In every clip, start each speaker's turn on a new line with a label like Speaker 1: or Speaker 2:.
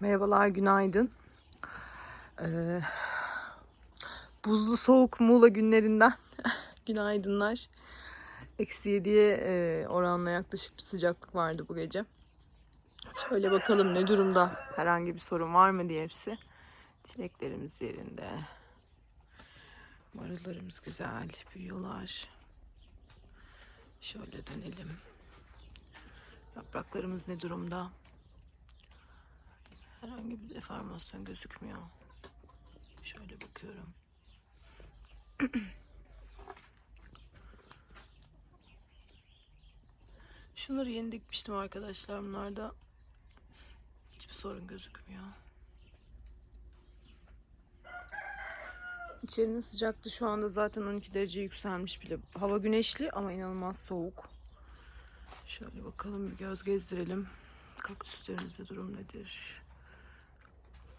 Speaker 1: Merhabalar, günaydın. Ee, buzlu soğuk Muğla günlerinden günaydınlar. Eksi 7'ye e, oranla yaklaşık bir sıcaklık vardı bu gece. Şöyle bakalım ne durumda, herhangi bir sorun var mı diye hepsi. Çileklerimiz yerinde. Marullarımız güzel, büyüyorlar. Şöyle dönelim. Yapraklarımız ne durumda? Herhangi bir deformasyon gözükmüyor. Şöyle bakıyorum. Şunları yeni dikmiştim arkadaşlar. Bunlarda hiçbir sorun gözükmüyor. İçerinin sıcaklığı şu anda zaten 12 derece yükselmiş bile. Hava güneşli ama inanılmaz soğuk. Şöyle bakalım bir göz gezdirelim. Kaktüslerimizde durum nedir?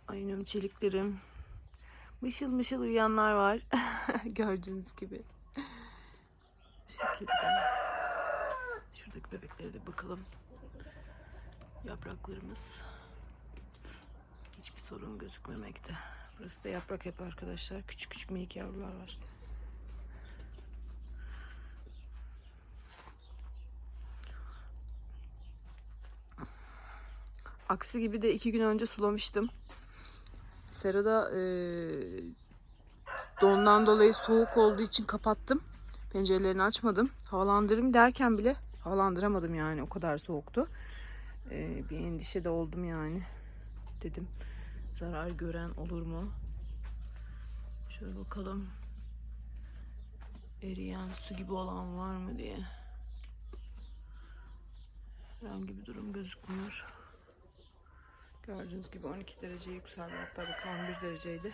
Speaker 1: Aynen çeliklerim. Mışıl mışıl uyuyanlar var. Gördüğünüz gibi. Bu şekilde. Şuradaki bebeklere de bakalım. Yapraklarımız. Hiçbir sorun gözükmemekte. Burası da yaprak hep arkadaşlar. Küçük küçük minik yavrular var. Aksi gibi de iki gün önce sulamıştım. Serada e, dondan dolayı soğuk olduğu için kapattım. Pencerelerini açmadım. Havalandırayım derken bile havalandıramadım yani o kadar soğuktu. E, bir endişe de oldum yani. Dedim zarar gören olur mu? Şöyle bakalım. Eriyen su gibi olan var mı diye. Herhangi bir durum gözükmüyor. Gördüğünüz gibi 12 derece yükseldi. Hatta bakın 11 dereceydi.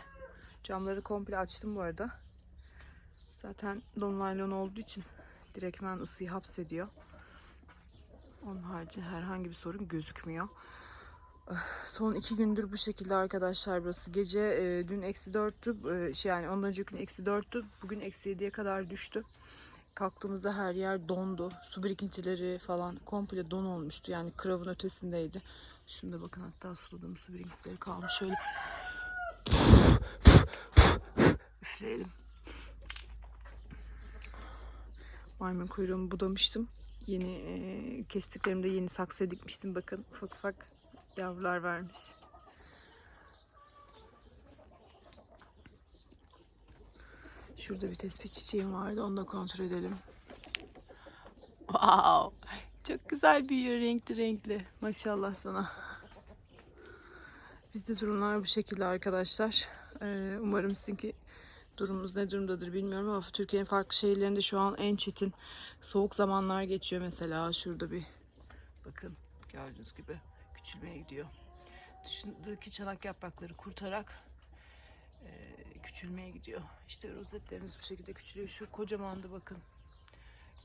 Speaker 1: Camları komple açtım bu arada. Zaten don naylon olduğu için direktmen ısıyı hapsediyor. Onun harici herhangi bir sorun gözükmüyor. Son iki gündür bu şekilde arkadaşlar burası. Gece e, dün eksi dörttü. E, şey yani ondan önceki gün eksi dörttü. Bugün eksi yediye kadar düştü. Kalktığımızda her yer dondu. Su birikintileri falan komple don olmuştu. Yani kravın ötesindeydi. Şunda bakın hatta suladığım su birikintileri kalmış. Şöyle üfleyelim. Maymun kuyruğumu budamıştım. Yeni e, kestiklerimde yeni saksı dikmiştim. Bakın ufak ufak yavrular vermiş. Şurada bir tespih çiçeğim vardı. Onu da kontrol edelim. Wow. Çok güzel büyüyor renkli renkli. Maşallah sana. Bizde durumlar bu şekilde arkadaşlar. Ee, umarım sizinki durumunuz ne durumdadır bilmiyorum ama Türkiye'nin farklı şehirlerinde şu an en çetin soğuk zamanlar geçiyor mesela. Şurada bir bakın gördüğünüz gibi küçülmeye gidiyor. Dışındaki çanak yaprakları kurtarak e, küçülmeye gidiyor. İşte rozetlerimiz bu şekilde küçülüyor. Şu kocamandı bakın.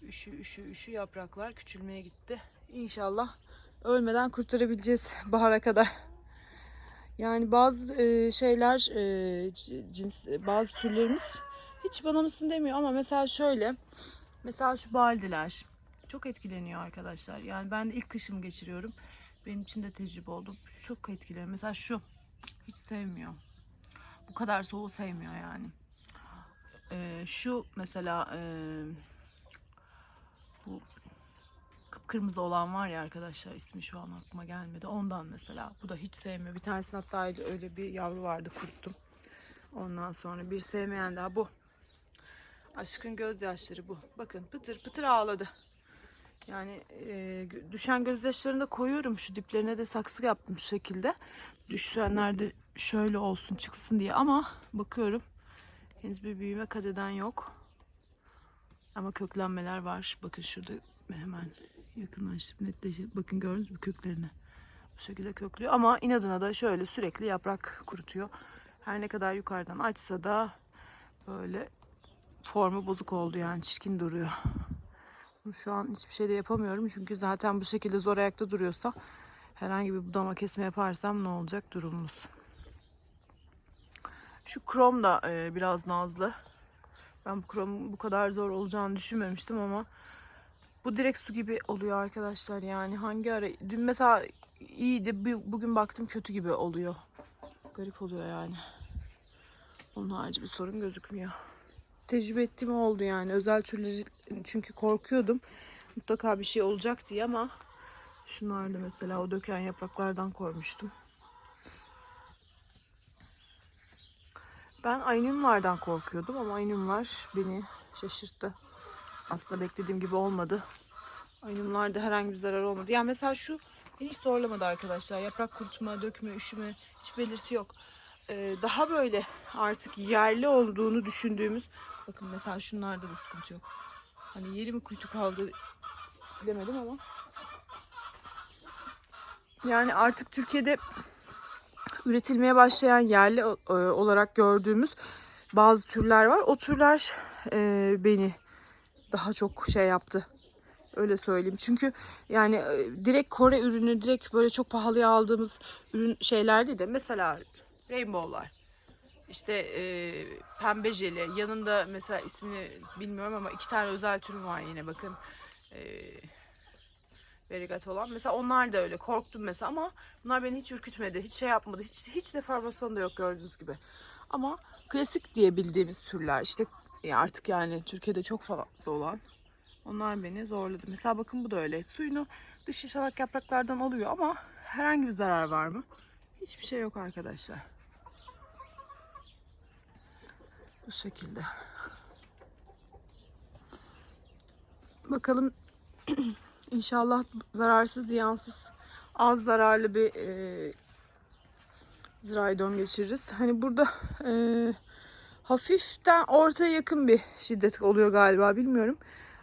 Speaker 1: Üşü üşü üşü yapraklar küçülmeye gitti. İnşallah ölmeden kurtarabileceğiz bahara kadar. Yani bazı e, şeyler e, cins bazı türlerimiz hiç bana mısın demiyor ama mesela şöyle mesela şu baldiler çok etkileniyor arkadaşlar. Yani ben de ilk kışımı geçiriyorum. Benim için de tecrübe oldu. Çok etkileniyor. Mesela şu hiç sevmiyor. Bu kadar soğuğu sevmiyor yani. E, şu mesela e, bu kıpkırmızı olan var ya arkadaşlar ismi şu an aklıma gelmedi. Ondan mesela. Bu da hiç sevmiyor. Bir tanesini hatta öyle bir yavru vardı kuruttum. Ondan sonra bir sevmeyen daha bu. Aşkın gözyaşları bu. Bakın pıtır pıtır ağladı. Yani e, düşen gözyaşlarını da koyuyorum. Şu diplerine de saksı yaptım şu şekilde. Düşenler de şöyle olsun çıksın diye. Ama bakıyorum henüz bir büyüme kat eden yok. Ama köklenmeler var. Bakın şurada hemen yakınlaştım netleşip bakın gördünüz mü köklerini. Bu şekilde köklüyor ama inadına da şöyle sürekli yaprak kurutuyor. Her ne kadar yukarıdan açsa da böyle formu bozuk oldu yani çirkin duruyor. Şu an hiçbir şey de yapamıyorum çünkü zaten bu şekilde zor ayakta duruyorsa herhangi bir budama kesme yaparsam ne olacak durumumuz. Şu krom da e, biraz nazlı. Ben bu kromun bu kadar zor olacağını düşünmemiştim ama bu direkt su gibi oluyor arkadaşlar yani hangi ara dün mesela iyiydi. Bugün baktım kötü gibi oluyor. Garip oluyor yani. Onun harici bir sorun gözükmüyor. Tecrübe ettiğim oldu yani. Özel türleri çünkü korkuyordum. Mutlaka bir şey olacak diye ama şunlar da mesela o döken yapraklardan koymuştum. Ben aynumlardan korkuyordum ama aynumlar beni şaşırttı. Aslında beklediğim gibi olmadı. Aynumlarda herhangi bir zarar olmadı. Yani mesela şu beni hiç zorlamadı arkadaşlar. Yaprak kurutma, dökme, üşüme hiç belirti yok. Ee, daha böyle artık yerli olduğunu düşündüğümüz bakın mesela şunlarda da sıkıntı yok. Hani yeri mi kuytu kaldı bilemedim ama yani artık Türkiye'de üretilmeye başlayan yerli e, olarak gördüğümüz bazı türler var. O türler e, beni daha çok şey yaptı. Öyle söyleyeyim. Çünkü yani e, direkt Kore ürünü direkt böyle çok pahalıya aldığımız ürün şeyler değil de mesela rainbow'lar. İşte e, pembe jeli. Yanında mesela ismini bilmiyorum ama iki tane özel türü var yine bakın. E, verigat olan. Mesela onlar da öyle. Korktum mesela ama bunlar beni hiç ürkütmedi. Hiç şey yapmadı. Hiç, hiç deformasyon da yok gördüğünüz gibi. Ama klasik diye bildiğimiz türler işte artık yani Türkiye'de çok fazla olan onlar beni zorladı. Mesela bakın bu da öyle. Suyunu dış yaşamak yapraklardan alıyor ama herhangi bir zarar var mı? Hiçbir şey yok arkadaşlar. Bu şekilde. Bakalım İnşallah zararsız, ziyansız, az zararlı bir e, zirai don geçiririz. Hani burada e, hafiften ortaya yakın bir şiddet oluyor galiba bilmiyorum.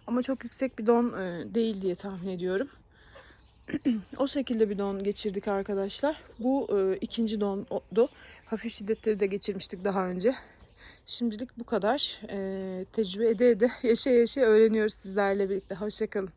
Speaker 1: Ama çok yüksek bir don e, değil diye tahmin ediyorum. o şekilde bir don geçirdik arkadaşlar. Bu e, ikinci dondu. Hafif şiddetleri de geçirmiştik daha önce. Şimdilik bu kadar. E, tecrübe ede ede yaşa yaşa öğreniyoruz sizlerle birlikte. Hoşçakalın.